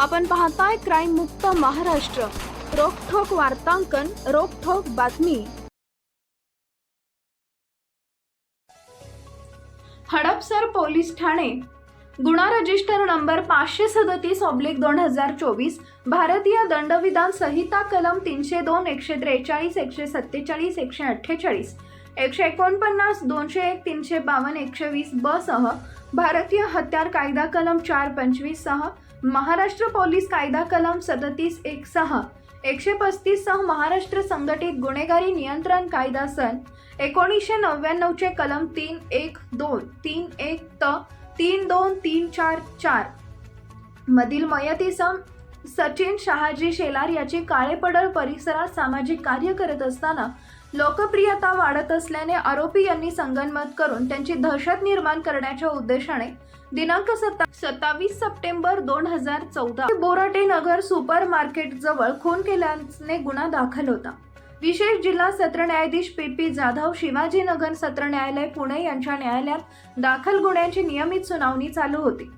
आपण पाहताय क्राईम मुक्त महाराष्ट्र. रोखोक वार्तांकन रोखोक बातमी. हडपसर पोलीस ठाणे. गुन्हा रजिस्टर नंबर पाचशे सदतीस ऑब्लिक दोन हजार चोवीस भारतीय दंडविधान संहिता कलम तीनशे दोन एकशे त्रेचाळीस एकशे सत्तेचाळीस एकशे अठ्ठेचाळीस एकशे एकोणपन्नास दोनशे एक तीनशे बावन्न एकशे वीस ब सह भारतीय हत्यार कायदा कलम चार पंचवीस सह महाराष्ट्र पोलीस कायदा कलम सदतीस एक सहा एकशे पस्तीस सह महाराष्ट्र संघटित गुन्हेगारी नियंत्रण कायदा सन एकोणीसशे नव्याण्णवचे कलम तीन एक दोन तीन एक त तीन दोन तीन चार चार. मधील मयतीसम सचिन शहाजी शेलार याची काळेपडळ परिसरात सामाजिक कार्य करत असताना लोकप्रियता वाढत असल्याने आरोपी यांनी संगनमत करून त्यांची दहशत निर्माण करण्याच्या उद्देशाने दिनांक सत्ता सत्तावीस सप्टेंबर दोन हजार चौदा बोराटे नगर सुपर मार्केट जवळ खून केल्याने गुन्हा दाखल होता. विशेष जिल्हा सत्र न्यायाधीश पी पी जाधव शिवाजीनगर सत्र न्यायालय पुणे यांच्या न्यायालयात दाखल गुन्ह्यांची नियमित सुनावणी चालू होती.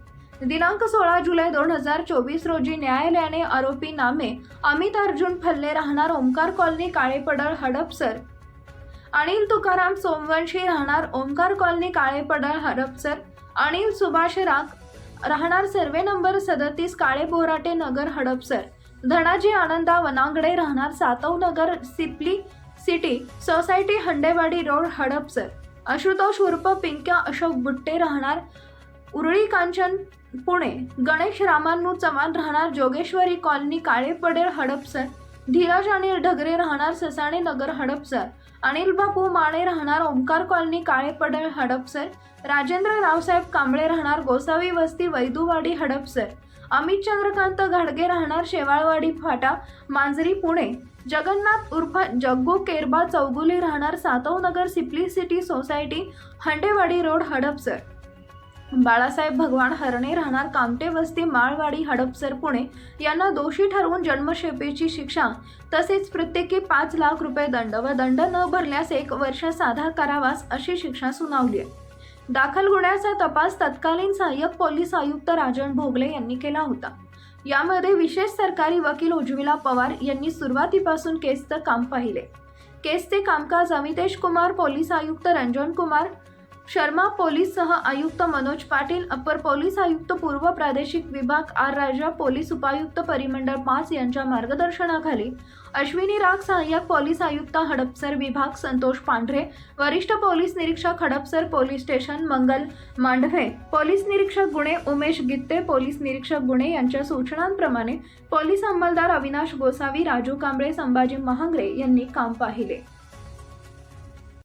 दिनांक सोळा जुलै दोन हजार चोवीस रोजी न्यायालयाने आरोपी नामे अमित अर्जुन फल्ले राहणार ओमकार कॉलनी काळेपडळ हडपसर. अनिल तुकाराम सोमवंशी राहणार ओमकार कॉलनी काळेपडळ हडपसर. अनिल सुभाष राग राहणार सर्वे नंबर सदतीस काळे बोराटे नगर हडपसर. धनाजी आनंदा वनांगडे राहणार Satav Nagar Sipli city society Handewadi road Hadapsar. Ashutosh उर्फ पिंक्या अशोक बुट्टे राहणार उरळी कांचन पुणे. गणेश रामानू चव्हाण राहणार जोगेश्वरी कॉलनी काळेपडेर हडपसर. धीरज अनिल ढगरे राहणार ससाणे नगर हडपसर. अनिल बापू माने राहणार ओंकार कॉलनी काळेपडेळ हडपसर. राजेंद्र रावसाहेब कांबळे राहणार गोसावी वस्ती वैदूवाडी हडपसर. अमित चंद्रकांत घाडगे राहणार शेवाळवाडी फाटा मांजरी पुणे. जगन्नाथ उर्फ जग्गू केरबा चौगुली राहणार Satavnagar Sipli city society Handewadi road Hadapsar. Balasaheb Bhagwan Harne राहणार कामटे वस्ती माळवाडी हडपसर पुणे यांना दोषी ठरवून जन्मशेपेची शिक्षा तसेच प्रत्येकी पाच लाख रुपये दंड व दंड न भरल्यास एक वर्ष साधा कारावास अशी शिक्षा सुनावली आहे. दाखल गुन्ह्याचा तपास तत्कालीन सहाय्यक पोलीस आयुक्त राजन भोगले यांनी केला होता. यामध्ये विशेष सरकारी वकील उज्ज्वला पवार यांनी सुरुवातीपासून केसचं काम पाहिले. केसचे कामकाज अमितेश कुमार पोलीस आयुक्त रंजन कुमार शर्मा पोलीस सह आयुक्त मनोज पाटील अप्पर पोलीस आयुक्त पूर्व प्रादेशिक विभाग आर राजा पोलीस उपायुक्त परिमंडळ पाच यांच्या मार्गदर्शनाखाली अश्विनी राग सहाय्यक पोलीस आयुक्त हडपसर विभाग संतोष पांढरे वरिष्ठ पोलीस निरीक्षक Hadapsar police station Mangal Mandave police निरीक्षक गुणे उमेश गित्ते पोलीस निरीक्षक गुणे यांच्या सूचनांप्रमाणे पोलीस अंमलदार अविनाश गोसावी राजू कांबळे संभाजी महांगरे यांनी काम पाहिले.